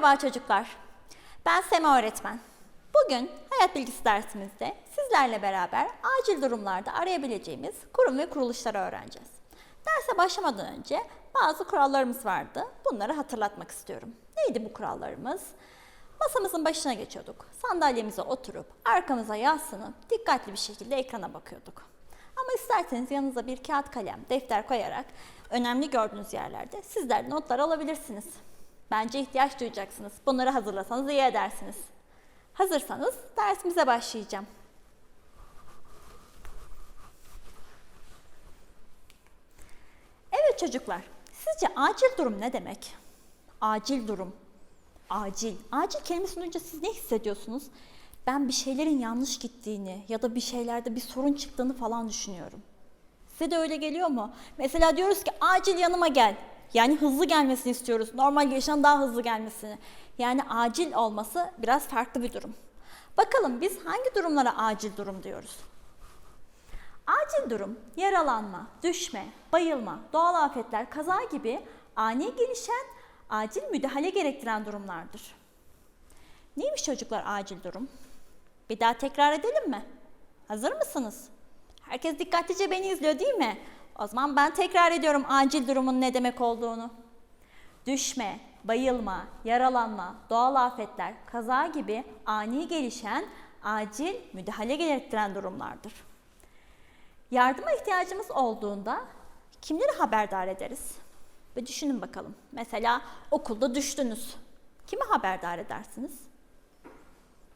Merhaba çocuklar. Ben Sema öğretmen. Bugün hayat bilgisi dersimizde sizlerle beraber acil durumlarda arayabileceğimiz kurum ve kuruluşları öğreneceğiz. Derse başlamadan önce bazı kurallarımız vardı. Bunları hatırlatmak istiyorum. Neydi bu kurallarımız? Masamızın başına geçiyorduk. Sandalyemize oturup arkamıza yaslanıp dikkatli bir şekilde ekrana bakıyorduk. Ama isterseniz yanınıza bir kağıt kalem, defter koyarak önemli gördüğünüz yerlerde sizler notlar alabilirsiniz. Bence ihtiyaç duyacaksınız. Bunları hazırlasanız iyi edersiniz. Hazırsanız dersimize başlayacağım. Evet çocuklar, sizce acil durum ne demek? Acil durum. Acil. Acil kelimesini duyunca siz ne hissediyorsunuz? Ben bir şeylerin yanlış gittiğini ya da bir şeylerde bir sorun çıktığını falan düşünüyorum. Size de öyle geliyor mu? Mesela diyoruz ki acil yanıma gel. Yani hızlı gelmesini istiyoruz. Normal gelişen daha hızlı gelmesini. Yani acil olması biraz farklı bir durum. Bakalım biz hangi durumlara acil durum diyoruz? Acil durum, yaralanma, düşme, bayılma, doğal afetler, kaza gibi ani gelişen, acil müdahale gerektiren durumlardır. Neymiş çocuklar acil durum? Bir daha tekrar edelim mi? Hazır mısınız? Herkes dikkatlice beni izliyor değil mi? O zaman ben tekrar ediyorum acil durumun ne demek olduğunu. Düşme, bayılma, yaralanma, doğal afetler, kaza gibi ani gelişen, acil müdahale gerektiren durumlardır. Yardıma ihtiyacımız olduğunda kimleri haberdar ederiz? Bir düşünün bakalım. Mesela okulda düştünüz. Kimi haberdar edersiniz?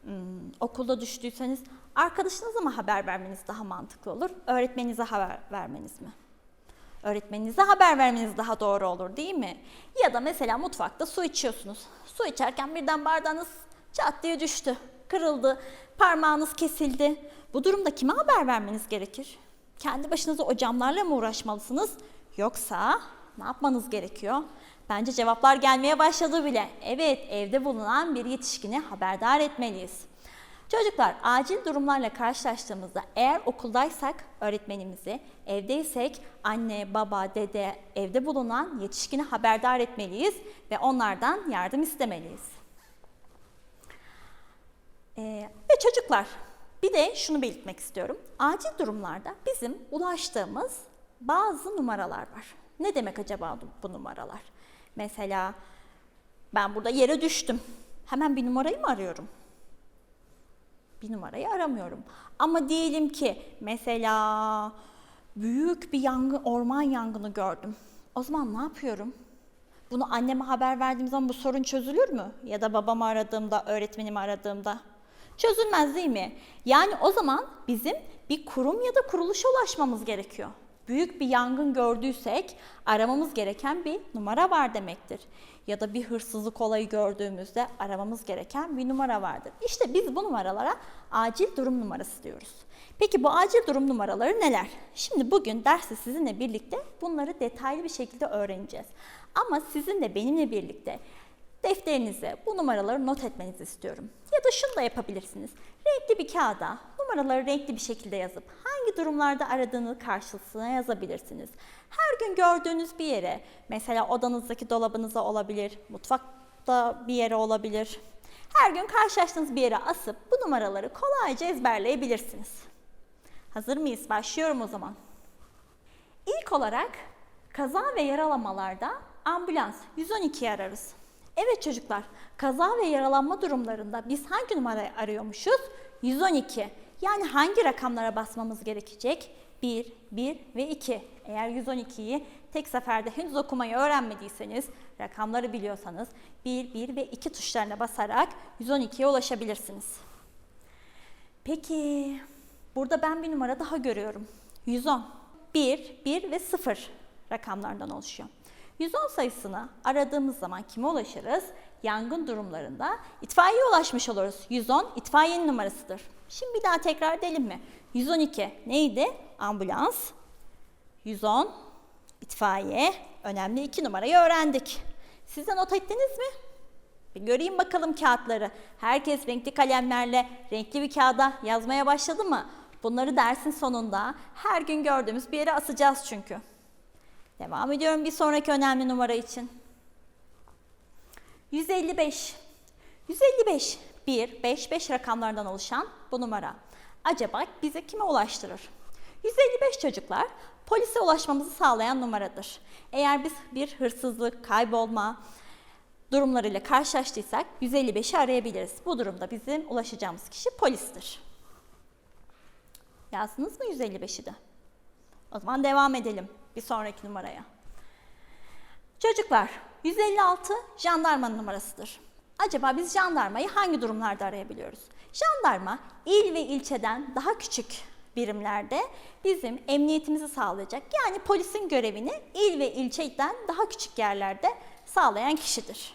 Hmm, okulda düştüyseniz arkadaşınıza mı haber vermeniz daha mantıklı olur? Öğretmeninize haber vermeniz mi? Öğretmeninize haber vermeniz daha doğru olur değil mi? Ya da mesela mutfakta su içiyorsunuz. Su içerken birden bardağınız çat diye düştü, kırıldı, parmağınız kesildi. Bu durumda kime haber vermeniz gerekir? Kendi başınıza o camlarla mı uğraşmalısınız? Yoksa ne yapmanız gerekiyor? Bence cevaplar gelmeye başladı bile. Evet, evde bulunan bir yetişkini haberdar etmeliyiz. Çocuklar acil durumlarla karşılaştığımızda eğer okuldaysak öğretmenimizi, evdeysek anne, baba, dede, evde bulunan yetişkini haberdar etmeliyiz ve onlardan yardım istemeliyiz. Ee, ve çocuklar bir de şunu belirtmek istiyorum. Acil durumlarda bizim ulaştığımız bazı numaralar var. Ne demek acaba bu numaralar? Mesela ben burada yere düştüm. Hemen bir numarayı mı arıyorum? Bir numarayı aramıyorum. Ama diyelim ki mesela büyük bir yangın, orman yangını gördüm. O zaman ne yapıyorum? Bunu anneme haber verdiğim zaman bu sorun çözülür mü? Ya da babamı aradığımda, öğretmenimi aradığımda. Çözülmez değil mi? Yani o zaman bizim bir kurum ya da kuruluşa ulaşmamız gerekiyor. Büyük bir yangın gördüysek aramamız gereken bir numara var demektir. Ya da bir hırsızlık olayı gördüğümüzde aramamız gereken bir numara vardır. İşte biz bu numaralara acil durum numarası diyoruz. Peki bu acil durum numaraları neler? Şimdi bugün derste sizinle birlikte bunları detaylı bir şekilde öğreneceğiz. Ama sizin de benimle birlikte defterinize bu numaraları not etmenizi istiyorum. Ya da şunu da yapabilirsiniz. Renkli bir kağıda numaraları renkli bir şekilde yazıp hangi durumlarda aradığını karşısına yazabilirsiniz. Her gün gördüğünüz bir yere, mesela odanızdaki dolabınıza olabilir, mutfakta bir yere olabilir. Her gün karşılaştığınız bir yere asıp bu numaraları kolayca ezberleyebilirsiniz. Hazır mıyız? Başlıyorum o zaman. İlk olarak kaza ve yaralamalarda ambulans 112'yi ararız. Evet çocuklar, kaza ve yaralanma durumlarında biz hangi numarayı arıyormuşuz? 112. Yani hangi rakamlara basmamız gerekecek? 1, 1 ve 2. Eğer 112'yi tek seferde henüz okumayı öğrenmediyseniz, rakamları biliyorsanız 1, 1 ve 2 tuşlarına basarak 112'ye ulaşabilirsiniz. Peki, burada ben bir numara daha görüyorum. 110. 1, 1 ve 0 rakamlardan oluşuyor. 110 sayısını aradığımız zaman kime ulaşırız? Yangın durumlarında itfaiyeye ulaşmış oluruz. 110 itfaiyenin numarasıdır. Şimdi bir daha tekrar edelim mi? 112 neydi? Ambulans. 110 itfaiye. Önemli iki numarayı öğrendik. Siz de not ettiniz mi? Bir göreyim bakalım kağıtları. Herkes renkli kalemlerle renkli bir kağıda yazmaya başladı mı? Bunları dersin sonunda her gün gördüğümüz bir yere asacağız çünkü. Devam ediyorum bir sonraki önemli numara için. 155. 155. 1, 5, 5 rakamlardan oluşan bu numara. Acaba bize kime ulaştırır? 155 çocuklar polise ulaşmamızı sağlayan numaradır. Eğer biz bir hırsızlık, kaybolma durumlarıyla karşılaştıysak 155'i arayabiliriz. Bu durumda bizim ulaşacağımız kişi polistir. Yazdınız mı 155'i de? O zaman devam edelim bir sonraki numaraya. Çocuklar, 156 jandarmanın numarasıdır. Acaba biz jandarmayı hangi durumlarda arayabiliyoruz? Jandarma il ve ilçeden daha küçük birimlerde bizim emniyetimizi sağlayacak. Yani polisin görevini il ve ilçeden daha küçük yerlerde sağlayan kişidir.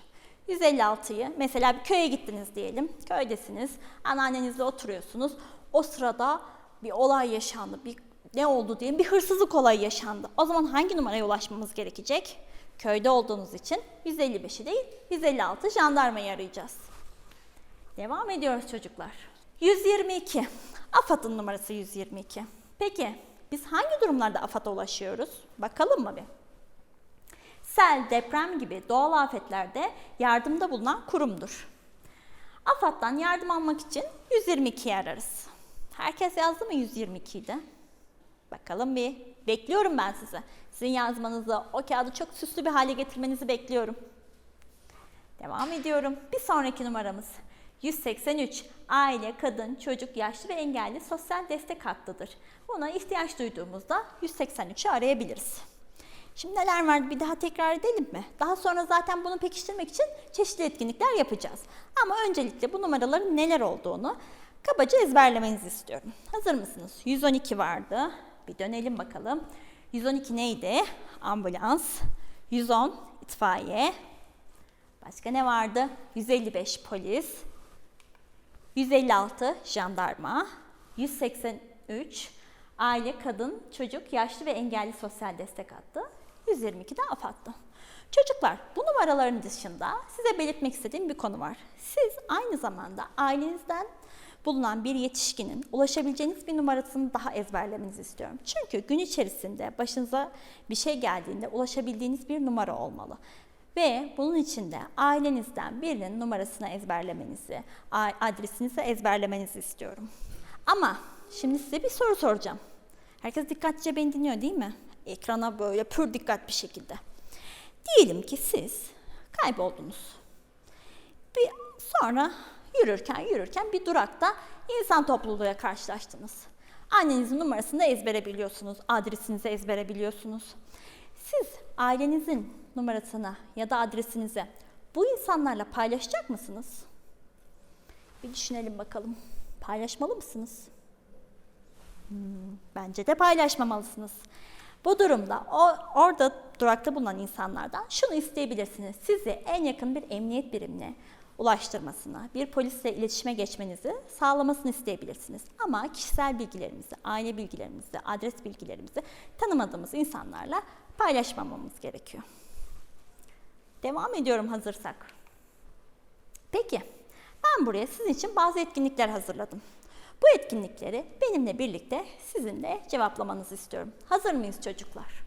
156'yı mesela bir köye gittiniz diyelim. Köydesiniz, anneannenizle oturuyorsunuz. O sırada bir olay yaşandı, bir ne oldu diye bir hırsızlık olayı yaşandı. O zaman hangi numaraya ulaşmamız gerekecek? Köyde olduğunuz için 155'i değil 156 jandarmayı arayacağız. Devam ediyoruz çocuklar. 122. AFAD'ın numarası 122. Peki biz hangi durumlarda AFAD'a ulaşıyoruz? Bakalım mı bir? Sel, deprem gibi doğal afetlerde yardımda bulunan kurumdur. AFAD'dan yardım almak için 122'yi ararız. Herkes yazdı mı 122'yi de? Bakalım bir. Bekliyorum ben sizi. Sizin yazmanızı, o kağıdı çok süslü bir hale getirmenizi bekliyorum. Devam ediyorum. Bir sonraki numaramız. 183. Aile, kadın, çocuk, yaşlı ve engelli sosyal destek hattıdır. Buna ihtiyaç duyduğumuzda 183'ü arayabiliriz. Şimdi neler var bir daha tekrar edelim mi? Daha sonra zaten bunu pekiştirmek için çeşitli etkinlikler yapacağız. Ama öncelikle bu numaraların neler olduğunu kabaca ezberlemenizi istiyorum. Hazır mısınız? 112 vardı. Bir dönelim bakalım. 112 neydi? Ambulans. 110 itfaiye. Başka ne vardı? 155 polis. 156 jandarma. 183 aile, kadın, çocuk, yaşlı ve engelli sosyal destek hattı. 122 de AFAD'dı. Çocuklar bu numaraların dışında size belirtmek istediğim bir konu var. Siz aynı zamanda ailenizden bulunan bir yetişkinin ulaşabileceğiniz bir numarasını daha ezberlemenizi istiyorum. Çünkü gün içerisinde başınıza bir şey geldiğinde ulaşabildiğiniz bir numara olmalı. Ve bunun için de ailenizden birinin numarasını ezberlemenizi, adresinizi ezberlemenizi istiyorum. Ama şimdi size bir soru soracağım. Herkes dikkatlice beni dinliyor değil mi? Ekrana böyle pür dikkat bir şekilde. Diyelim ki siz kayboldunuz. Bir sonra yürürken yürürken bir durakta insan topluluğuyla karşılaştınız. Annenizin numarasını ezbere biliyorsunuz, adresinizi ezbere biliyorsunuz. Siz ailenizin numarasını ya da adresinizi bu insanlarla paylaşacak mısınız? Bir düşünelim bakalım. Paylaşmalı mısınız? Hmm, bence de paylaşmamalısınız. Bu durumda o, orada durakta bulunan insanlardan şunu isteyebilirsiniz. Sizi en yakın bir emniyet birimine ulaştırmasını, bir polisle iletişime geçmenizi sağlamasını isteyebilirsiniz. Ama kişisel bilgilerimizi, aile bilgilerimizi, adres bilgilerimizi tanımadığımız insanlarla paylaşmamamız gerekiyor. Devam ediyorum hazırsak. Peki, ben buraya sizin için bazı etkinlikler hazırladım. Bu etkinlikleri benimle birlikte sizin de cevaplamanızı istiyorum. Hazır mıyız çocuklar?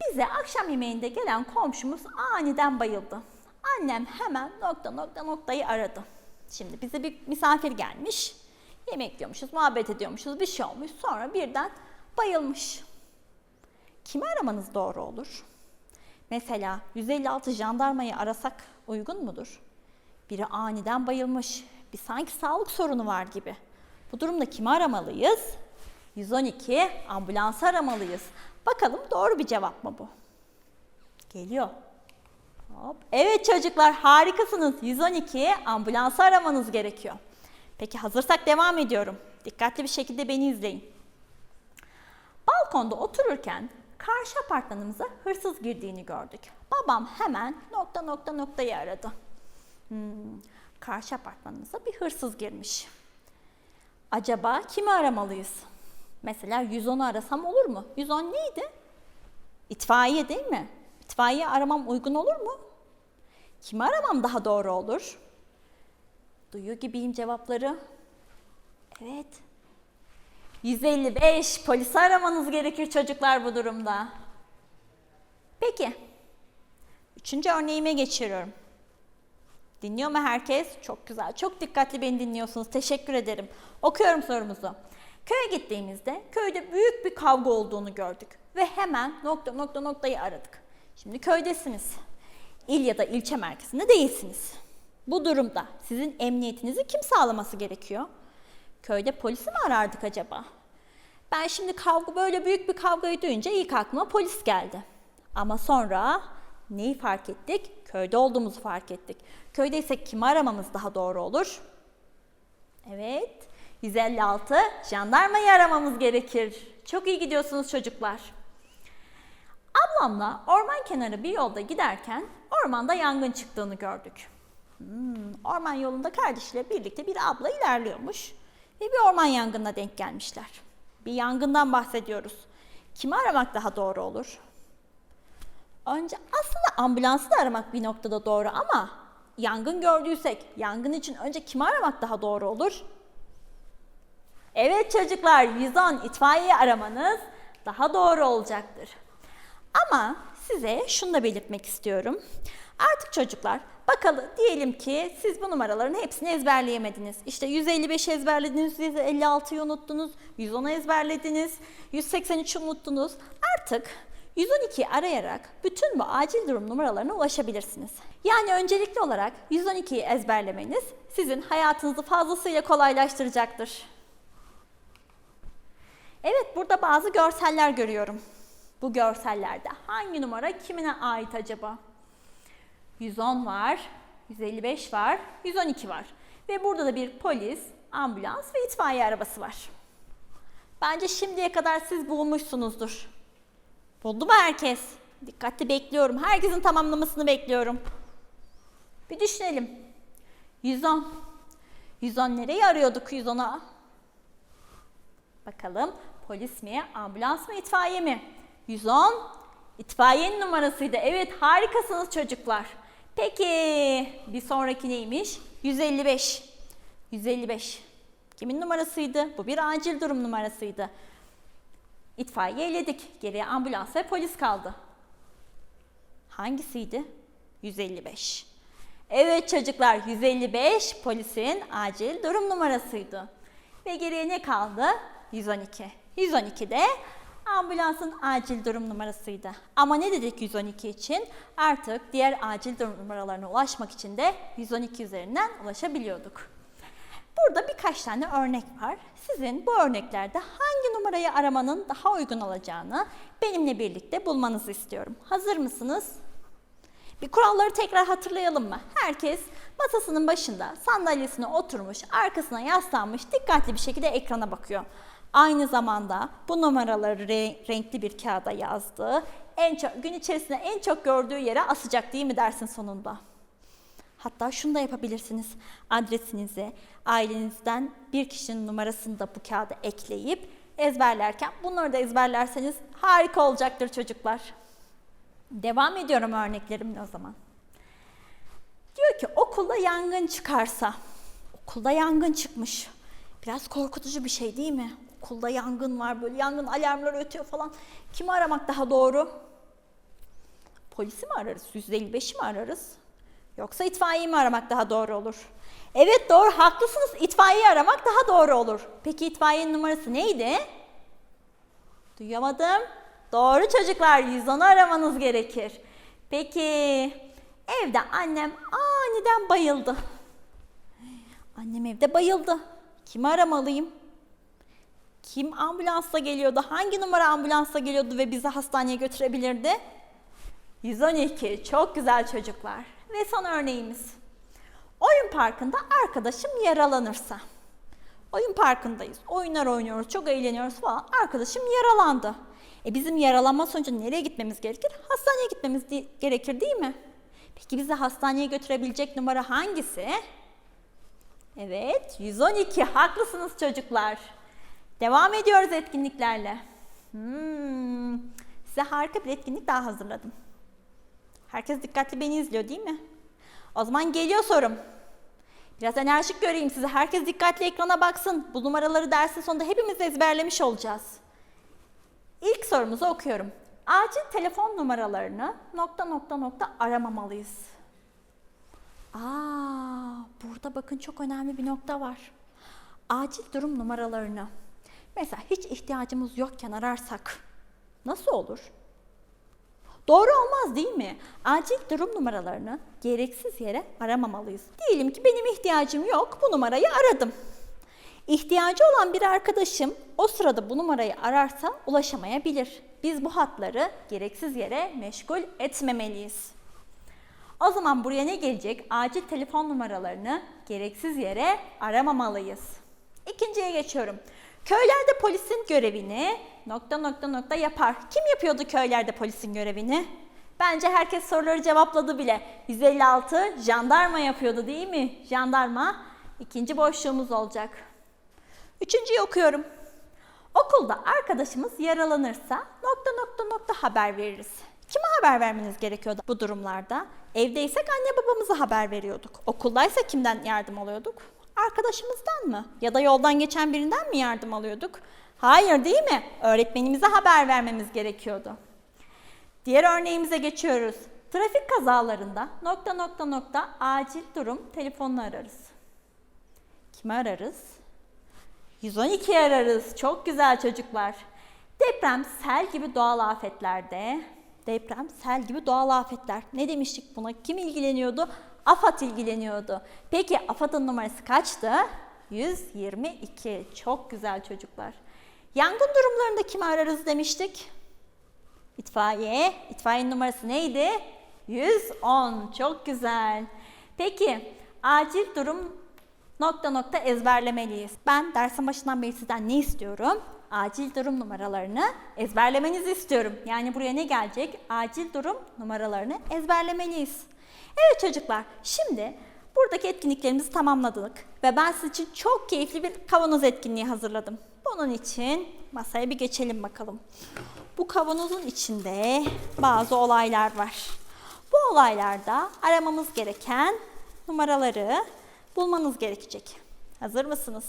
Bize akşam yemeğinde gelen komşumuz aniden bayıldı. Annem hemen nokta nokta noktayı aradı. Şimdi bize bir misafir gelmiş. Yemek yiyormuşuz, muhabbet ediyormuşuz, bir şey olmuş. Sonra birden bayılmış. Kimi aramanız doğru olur? Mesela 156 jandarmayı arasak uygun mudur? Biri aniden bayılmış. Bir sanki sağlık sorunu var gibi. Bu durumda kimi aramalıyız? 112 ambulansı aramalıyız. Bakalım doğru bir cevap mı bu? Geliyor. Hop. Evet çocuklar harikasınız. 112 ambulansı aramanız gerekiyor. Peki hazırsak devam ediyorum. Dikkatli bir şekilde beni izleyin. Balkonda otururken karşı apartmanımıza hırsız girdiğini gördük. Babam hemen nokta nokta noktayı aradı. Hmm, karşı apartmanımıza bir hırsız girmiş. Acaba kimi aramalıyız? Mesela 110'u arasam olur mu? 110 neydi? İtfaiye değil mi? İtfaiye aramam uygun olur mu? Kimi aramam daha doğru olur? Duyuyor gibiyim cevapları. Evet. 155 polisi aramanız gerekir çocuklar bu durumda. Peki. Üçüncü örneğime geçiyorum. Dinliyor mu herkes? Çok güzel. Çok dikkatli beni dinliyorsunuz. Teşekkür ederim. Okuyorum sorumuzu. Köye gittiğimizde köyde büyük bir kavga olduğunu gördük ve hemen nokta nokta noktayı aradık. Şimdi köydesiniz. İl ya da ilçe merkezinde değilsiniz. Bu durumda sizin emniyetinizi kim sağlaması gerekiyor? Köyde polisi mi arardık acaba? Ben şimdi kavga böyle büyük bir kavgayı duyunca ilk aklıma polis geldi. Ama sonra neyi fark ettik? Köyde olduğumuzu fark ettik. Köydeysek kimi aramamız daha doğru olur? Evet. 156 jandarmayı aramamız gerekir. Çok iyi gidiyorsunuz çocuklar. Ablamla orman kenarı bir yolda giderken ormanda yangın çıktığını gördük. Hmm, orman yolunda kardeşiyle birlikte bir abla ilerliyormuş ve bir orman yangınına denk gelmişler. Bir yangından bahsediyoruz. Kimi aramak daha doğru olur? Önce aslında ambulansı da aramak bir noktada doğru ama yangın gördüysek yangın için önce kimi aramak daha doğru olur? Evet çocuklar 110 itfaiye aramanız daha doğru olacaktır. Ama size şunu da belirtmek istiyorum. Artık çocuklar bakalım diyelim ki siz bu numaraların hepsini ezberleyemediniz. İşte 155 ezberlediniz, 156'yı unuttunuz, 110'u ezberlediniz, 183'ü unuttunuz. Artık 112'yi arayarak bütün bu acil durum numaralarına ulaşabilirsiniz. Yani öncelikli olarak 112'yi ezberlemeniz sizin hayatınızı fazlasıyla kolaylaştıracaktır. Evet burada bazı görseller görüyorum. Bu görsellerde hangi numara kimine ait acaba? 110 var, 155 var, 112 var. Ve burada da bir polis, ambulans ve itfaiye arabası var. Bence şimdiye kadar siz bulmuşsunuzdur. Buldu mu herkes? Dikkatli bekliyorum. Herkesin tamamlamasını bekliyorum. Bir düşünelim. 110. 110 nereyi arıyorduk 110'a? Bakalım polis mi, ambulans mı, itfaiye mi? 110 itfaiyenin numarasıydı. Evet harikasınız çocuklar. Peki bir sonraki neymiş? 155. 155. Kimin numarasıydı? Bu bir acil durum numarasıydı. İtfaiye eledik. Geriye ambulans ve polis kaldı. Hangisiydi? 155. Evet çocuklar 155 polisin acil durum numarasıydı. Ve geriye ne kaldı? 112. 112 de ambulansın acil durum numarasıydı. Ama ne dedik 112 için? Artık diğer acil durum numaralarına ulaşmak için de 112 üzerinden ulaşabiliyorduk. Burada birkaç tane örnek var. Sizin bu örneklerde hangi numarayı aramanın daha uygun olacağını benimle birlikte bulmanızı istiyorum. Hazır mısınız? Bir kuralları tekrar hatırlayalım mı? Herkes masasının başında sandalyesine oturmuş, arkasına yaslanmış, dikkatli bir şekilde ekrana bakıyor. Aynı zamanda bu numaraları re- renkli bir kağıda yazdı. En çok gün içerisinde en çok gördüğü yere asacak değil mi dersin sonunda? Hatta şunu da yapabilirsiniz. Adresinizi, ailenizden bir kişinin numarasını da bu kağıda ekleyip ezberlerken bunları da ezberlerseniz harika olacaktır çocuklar. Devam ediyorum örneklerimle o zaman. Diyor ki okulda yangın çıkarsa, okulda yangın çıkmış. Biraz korkutucu bir şey değil mi? Okulda yangın var, böyle yangın alarmları ötüyor falan. Kimi aramak daha doğru? Polisi mi ararız? 155'i mi ararız? Yoksa itfaiyeyi mi aramak daha doğru olur? Evet doğru haklısınız. İtfaiyeyi aramak daha doğru olur. Peki itfaiyenin numarası neydi? Duyamadım. Doğru çocuklar 110'u aramanız gerekir. Peki evde annem aniden bayıldı. Annem evde bayıldı. Kimi aramalıyım? Kim ambulansla geliyordu? Hangi numara ambulansla geliyordu ve bizi hastaneye götürebilirdi? 112. Çok güzel çocuklar. Ve son örneğimiz. Oyun parkında arkadaşım yaralanırsa. Oyun parkındayız. Oyunlar oynuyoruz, çok eğleniyoruz falan. Arkadaşım yaralandı. E bizim yaralanma sonucu nereye gitmemiz gerekir? Hastaneye gitmemiz gerekir değil mi? Peki bizi hastaneye götürebilecek numara hangisi? Evet, 112. Haklısınız çocuklar. Devam ediyoruz etkinliklerle. Hmm, size harika bir etkinlik daha hazırladım. Herkes dikkatli beni izliyor değil mi? O zaman geliyor sorum. Biraz enerjik göreyim sizi. Herkes dikkatli ekrana baksın. Bu numaraları dersin sonunda hepimiz ezberlemiş olacağız. İlk sorumuzu okuyorum. Acil telefon numaralarını nokta nokta nokta aramamalıyız. Aa, burada bakın çok önemli bir nokta var. Acil durum numaralarını. Mesela hiç ihtiyacımız yokken ararsak nasıl olur? Doğru olmaz değil mi? Acil durum numaralarını gereksiz yere aramamalıyız. Diyelim ki benim ihtiyacım yok, bu numarayı aradım. İhtiyacı olan bir arkadaşım o sırada bu numarayı ararsa ulaşamayabilir. Biz bu hatları gereksiz yere meşgul etmemeliyiz. O zaman buraya ne gelecek? Acil telefon numaralarını gereksiz yere aramamalıyız. İkinciye geçiyorum. Köylerde polisin görevini nokta nokta nokta yapar. Kim yapıyordu köylerde polisin görevini? Bence herkes soruları cevapladı bile. 156 jandarma yapıyordu değil mi? Jandarma ikinci boşluğumuz olacak. Üçüncüyü okuyorum. Okulda arkadaşımız yaralanırsa nokta nokta nokta haber veririz. Kime haber vermeniz gerekiyordu bu durumlarda? Evdeysek anne babamıza haber veriyorduk. Okuldaysa kimden yardım alıyorduk? Arkadaşımızdan mı? Ya da yoldan geçen birinden mi yardım alıyorduk? Hayır değil mi? Öğretmenimize haber vermemiz gerekiyordu. Diğer örneğimize geçiyoruz. Trafik kazalarında nokta nokta nokta acil durum telefonunu ararız. Kimi ararız? 112 ararız. Çok güzel çocuklar. Deprem, sel gibi doğal afetlerde, deprem, sel gibi doğal afetler. Ne demiştik buna? Kim ilgileniyordu? AFAD ilgileniyordu. Peki AFAD'ın numarası kaçtı? 122. Çok güzel çocuklar. Yangın durumlarında kimi ararız demiştik? İtfaiye. İtfaiyenin numarası neydi? 110. Çok güzel. Peki acil durum nokta nokta ezberlemeliyiz. Ben dersin başından beri sizden ne istiyorum? Acil durum numaralarını ezberlemenizi istiyorum. Yani buraya ne gelecek? Acil durum numaralarını ezberlemeliyiz. Evet çocuklar, şimdi buradaki etkinliklerimizi tamamladık ve ben sizin için çok keyifli bir kavanoz etkinliği hazırladım. Bunun için masaya bir geçelim bakalım. Bu kavanozun içinde bazı olaylar var. Bu olaylarda aramamız gereken numaraları bulmanız gerekecek. Hazır mısınız?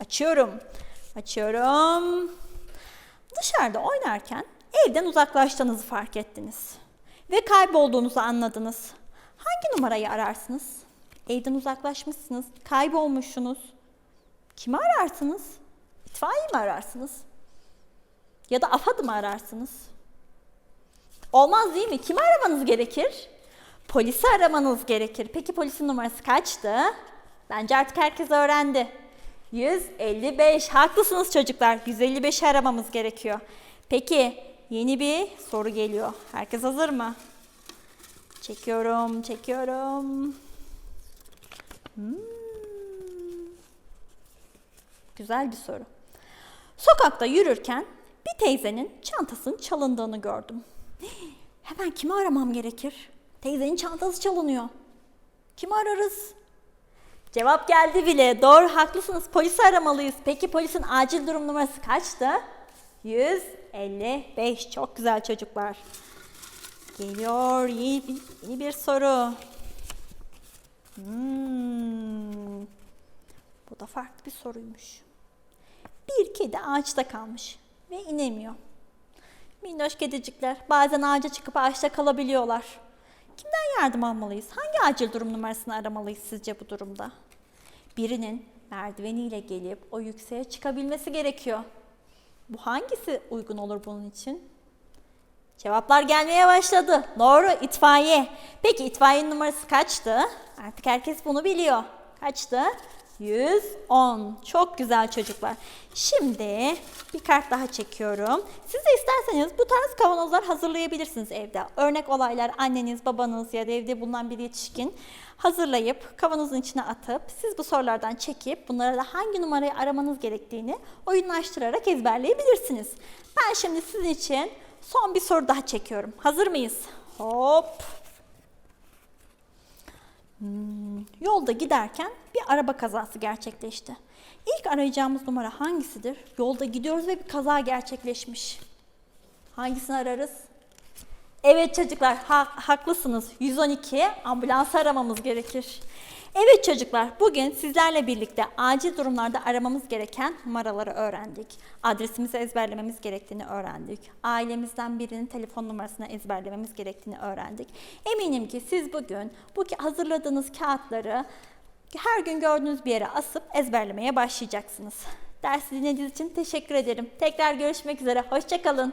Açıyorum. Açıyorum. Dışarıda oynarken evden uzaklaştığınızı fark ettiniz. Ve kaybolduğunuzu anladınız. Hangi numarayı ararsınız? Evden uzaklaşmışsınız, kaybolmuşsunuz. Kimi ararsınız? İtfaiye mi ararsınız? Ya da AFAD'ı mı ararsınız? Olmaz değil mi? Kimi aramanız gerekir? Polisi aramanız gerekir. Peki polisin numarası kaçtı? Bence artık herkes öğrendi. 155. Haklısınız çocuklar. 155'i aramamız gerekiyor. Peki yeni bir soru geliyor. Herkes hazır mı? Çekiyorum, çekiyorum. Hmm. Güzel bir soru. Sokakta yürürken bir teyzenin çantasının çalındığını gördüm. Hemen kimi aramam gerekir? Teyzenin çantası çalınıyor. Kimi ararız? Cevap geldi bile. Doğru haklısınız. Polisi aramalıyız. Peki polisin acil durum numarası kaçtı? 155. Çok güzel çocuklar. Geliyor bir, yeni bir soru. Hmm. Bu da farklı bir soruymuş. Bir kedi ağaçta kalmış ve inemiyor. Minnoş kedicikler bazen ağaca çıkıp ağaçta kalabiliyorlar. Kimden yardım almalıyız? Hangi acil durum numarasını aramalıyız sizce bu durumda? Birinin merdiveniyle gelip o yükseğe çıkabilmesi gerekiyor. Bu hangisi uygun olur bunun için? Cevaplar gelmeye başladı. Doğru itfaiye. Peki itfaiyenin numarası kaçtı? Artık herkes bunu biliyor. Kaçtı? 110. Çok güzel çocuklar. Şimdi bir kart daha çekiyorum. Siz de isterseniz bu tarz kavanozlar hazırlayabilirsiniz evde. Örnek olaylar anneniz, babanız ya da evde bulunan bir yetişkin hazırlayıp kavanozun içine atıp siz bu sorulardan çekip bunlara da hangi numarayı aramanız gerektiğini oyunlaştırarak ezberleyebilirsiniz. Ben şimdi sizin için son bir soru daha çekiyorum. Hazır mıyız? Hop. Hmm, yolda giderken bir araba kazası gerçekleşti. İlk arayacağımız numara hangisidir? Yolda gidiyoruz ve bir kaza gerçekleşmiş. Hangisini ararız? Evet çocuklar ha- haklısınız. 112 ambulans aramamız gerekir. Evet çocuklar, bugün sizlerle birlikte acil durumlarda aramamız gereken numaraları öğrendik. Adresimizi ezberlememiz gerektiğini öğrendik. Ailemizden birinin telefon numarasını ezberlememiz gerektiğini öğrendik. Eminim ki siz bugün bu hazırladığınız kağıtları her gün gördüğünüz bir yere asıp ezberlemeye başlayacaksınız. Dersi dinlediğiniz için teşekkür ederim. Tekrar görüşmek üzere, hoşçakalın.